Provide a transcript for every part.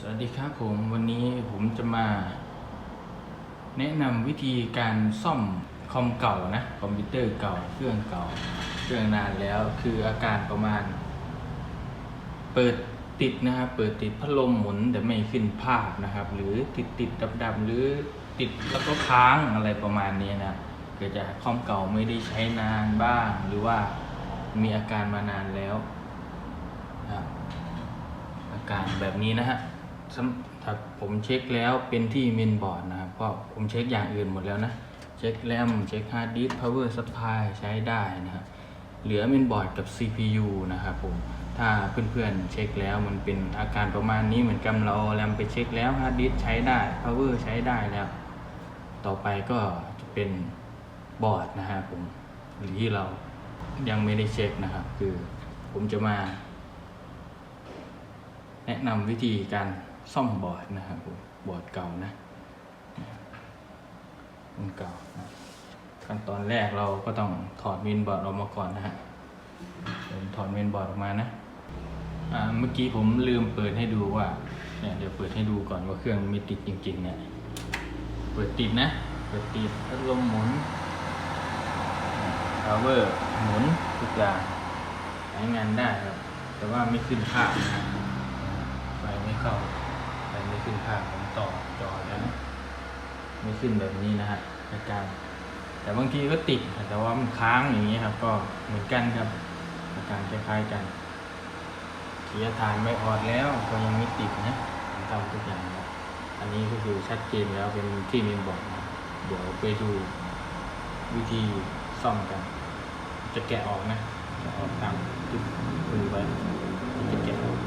สวัสดีครับผมวันนี้ผมจะมา แนะนำวิธีการซ่อมคอมเก่านะคอมพิวเตอร์เก่าเครื่องเก่าเครื่องนานแล้วคืออาการประมาณ เปิดติดนะครับเปิดติดพัดลมหมุนแต่ไม่ขึ้นภาพนะครับ หรือติดติดดับดับๆหรือติดแล้วก็ค้างอะไรประมาณนี้นะเกิดจากคอมเก่าไม่ได้ใช้นานบ้าง หรือว่ามีอาการมานานแล้วอาการแบบนี้นะฮะ ถ้าผมเช็คแล้วเป็นที่เมนบอร์ดนะครับเพราะผมเช็คอย่างอื่นหมดแล้วนะ เช็คแรมเช็คฮาร์ดดิสก์ power supply ใช้ได้นะครับ เหลือเมนบอร์ดกับ CPU นะครับผมถ้าเพื่อนๆเช็คแล้วมันเป็นอาการประมาณนี้เหมือนกันเราแรมไปเช็คแล้วฮาร์ดดิสก์ใช้ได้ power ใช้ได้แล้ว ต่อไปก็จะเป็นบอร์ดนะครับผมหรือที่เรายังไม่ได้เช็คนะครับ คือผมจะมา แนะนำวิธีการ ซ่อมบอร์ดนะครับผมบอร์ดเก่านะมันเก่านะขั้นตอนแรกเราก็ต้องถอดเมนบอร์ดออกมาก่อนนะฮะผมถอดเมนบอร์ดออกมานะอ่าเมื่อกี้ผมลืมเปิดให้ดูว่าเนี่ยเดี๋ยวเปิดให้ดูก่อนว่าเครื่องมีติดจริง ๆ เนี่ย เปิดติดนะ เปิดติดพัดลมหมุนพาวเวอร์หมุนทุกอย่างใช้งานได้ครับ แต่ว่าไม่ขึ้นภาพนะไฟไม่เข้า ขึ้นภาพผมต่อจอแล้วนะไม่ขึ้นแบบนี้นะฮะอาการ แต่บางทีก็ติดแต่ว่ามันค้างอย่างนี้ครับ ก็เหมือนกันครับ อาการคล้ายๆกันเขียฐานไม่ออดแล้วก็ยังไม่ติดนะผมทำทุกอย่างแล้วอันนี้ก็คือชัดเจนแล้วเป็นที่มีบอกนะเดี๋ยวไปดูวิธีซ่อมกัน จะแกะออกนะจะออกตามที่คุยไว้จะแกะออก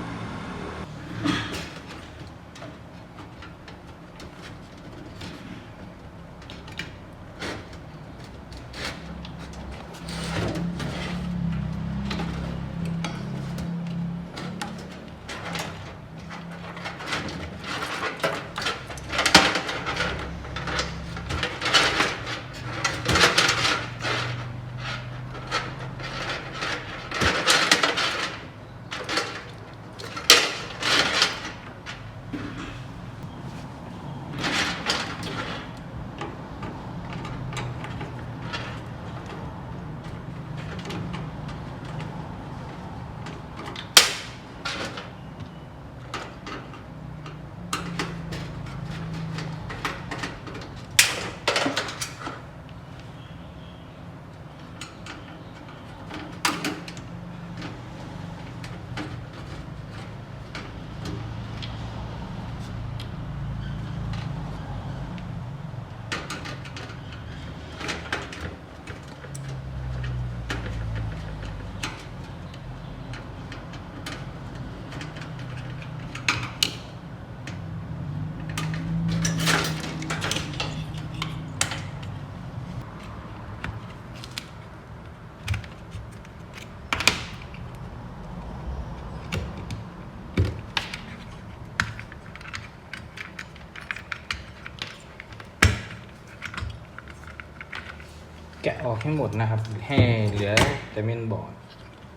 แกะออกให้หมดนะครับ ให้เหลือแต่เมนบอร์ด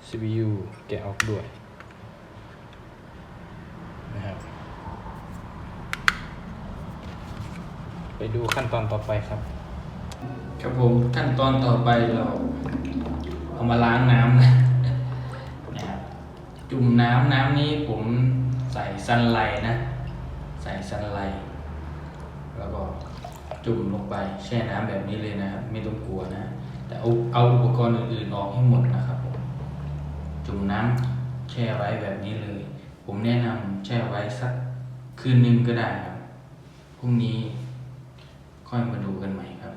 CPU แกะออกด้วยนะครับ ไปดูขั้นตอนต่อไปครับ ครับผมขั้นตอนต่อไปเราเอามาล้างน้ำนะนะครับจุ่มน้ำน้ำนี้ผมใส่ซันไลท์นะ ใส่ซันไลท์แล้วก็ จุ่มลงไปแช่น้ำแบบนี้เลยนะครับ ไม่ต้องกลัวนะ แต่เอาเอาอุปกรณ์อื่นๆออกให้หมดนะครับผมจุ่มน้ำแช่ไว้แบบนี้เลย ผมแนะนำแช่ไว้สักคืนหนึ่งก็ได้ครับพรุ่งนี้ค่อยมาดูกันใหม่ครับ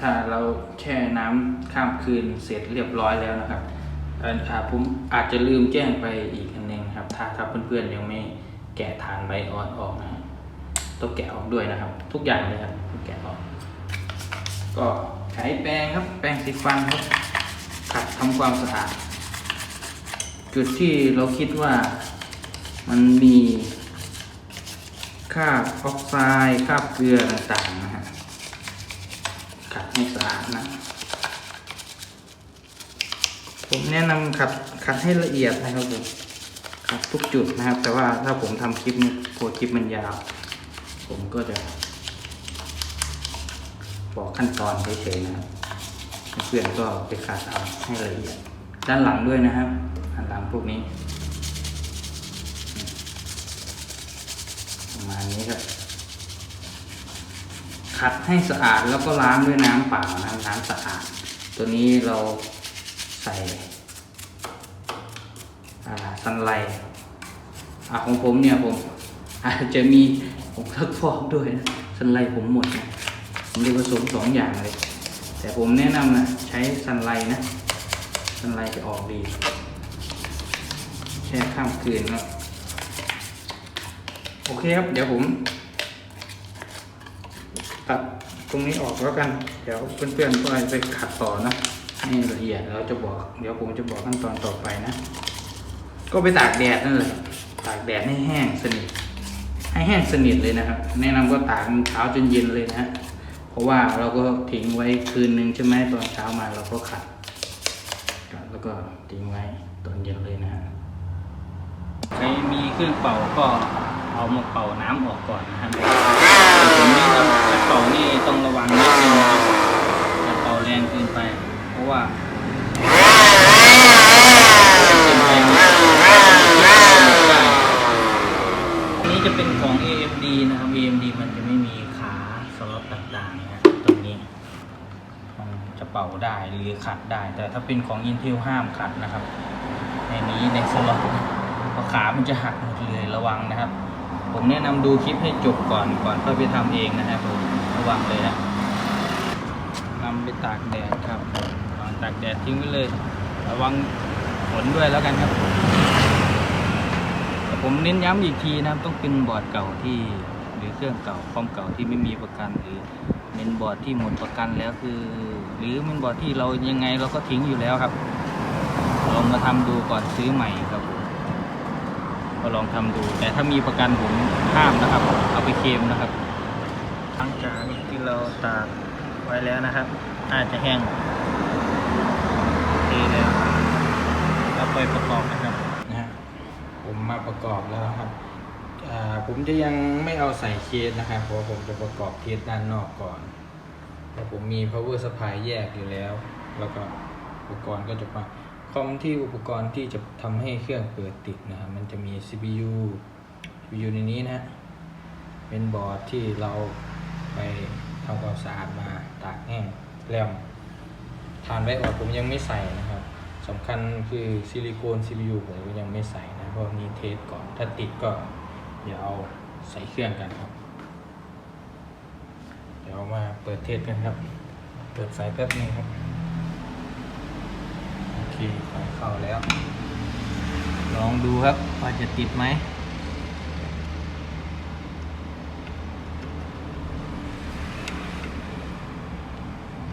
ถ้าเราแช่น้ำข้ามคืนเสร็จเรียบร้อยแล้วนะครับเอ่ออ่าผมอาจจะลืมแจ้งไปอีกอันหนึงครับ ถ้าถ้าเพื่อนๆยังไม่แกะฐานใบออนออกนะครับ ต้องแกะออกด้วยนะครับ ทุกอย่างเลยครับต้องแกะออก ก็ใช้แปรงครับ แปรงสีฟันครับขัดทำความสะอาด จุดที่เราคิดว่ามันมีคราบออกไซด์คราบเกลือต่างๆนะฮะขัดให้สะอาดนะ ผมแนะนำขัดขัดให้ละเอียดนะครับผมขัดทุกจุดนะครับ แต่ว่าถ้าผมทำคลิปนี่ยกลัวคลิปมันยาว ผมก็จะ บอกขั้นตอนเฉยๆนะครับเพื่อนก็ไปขัดเอาให้ละเอียดด้านหลังด้วยนะครับด้านหลังพวกนี้ประมาณนี้ครับขัดให้สะอาดแล้วก็ล้างด้วยน้ำเปล่านะน้ำสะอาด ตัวนี้เราใส่อ่าซันไลอ่าของผมเนี่ยผมอาจจะมี ผมทักฟอกด้วยนะซันไลผมหมดนะผมเลยผสมสองอย่างเลย แต่ผมแนะนำนะใช้ซันไลนะซันไลจะออกดีแช่ข้ามคืนครับโอเคครับ เดี๋ยวผมตัดตรงนี้ออกแล้วกัน เดี๋ยวเพื่อนๆก็ไปขัดต่อนะให้ละเอียดเราจะบอก เดี๋ยวผมจะบอกขั้นตอนต่อไปนะ ก็ไปตากแดดนั่นแหละตากแดดให้แห้งสนิท ให้แห้งสนิทเลยนะครับ แนะนำก็ตากเช้าจนเย็นเลยนะเพราะว่าเราก็ทิ้งไว้คืนนึงใช่ไหมตอนเช้ามาเราก็ขัด แล้วก็ทิ้งไว้ตอนเย็นเลยนะฮะใครมีเครื่องเป่าก็เอามาเป่าน้ำออกก่อนนะครับผมนี่นะถ้าเป่านี่ต้องระวังนิดนึงนะครับอย่าเป่าแรงเกินไป เพราะว่าเกินไปมันอันนี้จะเป็นของ AMD นะครับ AMD มันจะไม่มีขาสล็อตต่างๆนะตรงนี้มันจะเป่าได้หรือขัดได้ แต่ถ้าเป็นของ Intel ห้ามขัดนะครับ ในนี้ในสล็อตเพราะขามันจะหักหมดเลยระวังนะครับ ผมแนะนำดูคลิปให้จบก่อนก่อนค่อยไปทำเองนะครับผมระวังเลยนะนำไปตากแดดครับตากแดดทิ้งไว้เลย ระวังฝนด้วยแล้วกันครับผมเน้นย้ำอีกทีนะครับต้องเป็นบอร์ดเก่าที่ หรือเครื่องเก่าคอมเก่าที่ไม่มีประกันหรือเป็นบอร์ดที่หมดประกันแล้วคือ หรือเป็นบอร์ดที่เรายังไงเราก็ทิ้งอยู่แล้วครับลองมาทำดูก่อนซื้อใหม่ครับผมก็ลองทำดู แต่ถ้ามีประกันผมห้ามนะครับเอาไปเคมนะครับหลังจากที่เราตากไว้แล้วนะครับอาจจะแห้งโอเคแล้วเราไปประกอบนะครับนะฮะผมมาประกอบแล้วครับ ผมจะยังไม่เอาใส่เคสนะครับเพราะผมจะประกอบเคสด้านนอกก่อนแต่ผมมี power supply แยกอยู่แล้ว แล้วก็อุปกรณ์ก็จะมาคอมที่อุปกรณ์ที่จะทำให้เครื่องเปิดติดนะครับมันจะมี CPU CPU ในนี้นะฮะเป็นบอร์ดที่เราไปทำความสะอาดมาตากแห้งแรมฐานไว้ออดผมยังไม่ใส่นะครับสำคัญคือซิลิโคน CPU ผมยังไม่ใส่นะเพราะมีเทสก่อนถ้าติดก็ เดี๋ยวเอาใส่เครื่องกันครับ เดี๋ยวมาเปิดเทสกันครับ เปิดไฟแป๊บนึงครับ โอเคไฟเข้าแล้ว ลองดูครับว่าจะติดไหม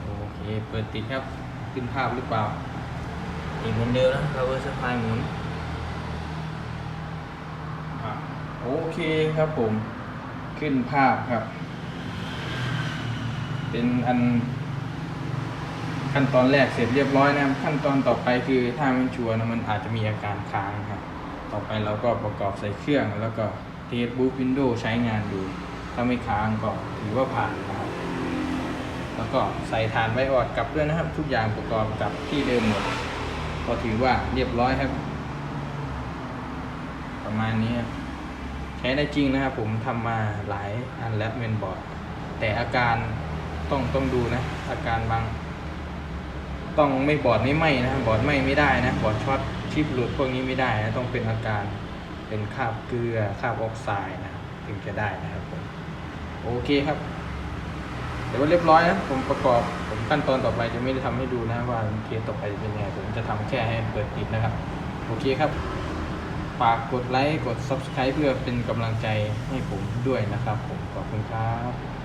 โอเคเปิดติดครับ ขึ้นภาพหรือเปล่าติดเหมือนเดิมนะ power supply หมุนอะ โอเคครับผมขึ้นภาพครับ เป็นอัน ขั้นตอนแรกเสร็จเรียบร้อยนะครับ ขั้นตอนต่อไปคือถ้าไม่ชัวร์นะมันอาจจะมีอาการค้างครับ ต่อไปเราก็ประกอบใส่เครื่องแล้วก็เทสบุ๊กวินโดว์ใช้งานดู ถ้าไม่ค้างก็ถือว่าผ่านนะครับ แล้วก็ใส่ฐานไว้ออดกลับด้วยนะครับ ทุกอย่างประกอบกลับที่เดิมหมด ก็ถือว่าเรียบร้อยครับ ประมาณนี้ครับ ใช้ได้จริงนะครับผมทำมาหลายอันแล้วเมนบอร์ด แต่อาการต้องต้องดูนะ อาการบาง ต้องไม่บอดไม่ไหมนะบอดไหมไม่ได้นะบอดช็อตชิปหลุดพวกนี้ไม่ได้นะต้องเป็นอาการเป็นคราบเกลือคราบออกไซด์นะถึงจะได้นะครับผมโอเคครับเดี๋ยวว่าเรียบร้อยนะผมประกอบผมขั้นตอนต่อไปจะไม่ได้ทำให้ดูนะว่าเคสต่อไปจะเป็นยังไงผมจะทำแค่ให้เปิดติดนะครับ โอเคครับ ฝากกดไลค์ กด subscribe เพื่อเป็นกำลังใจให้ผมด้วยนะครับผม ขอบคุณครับ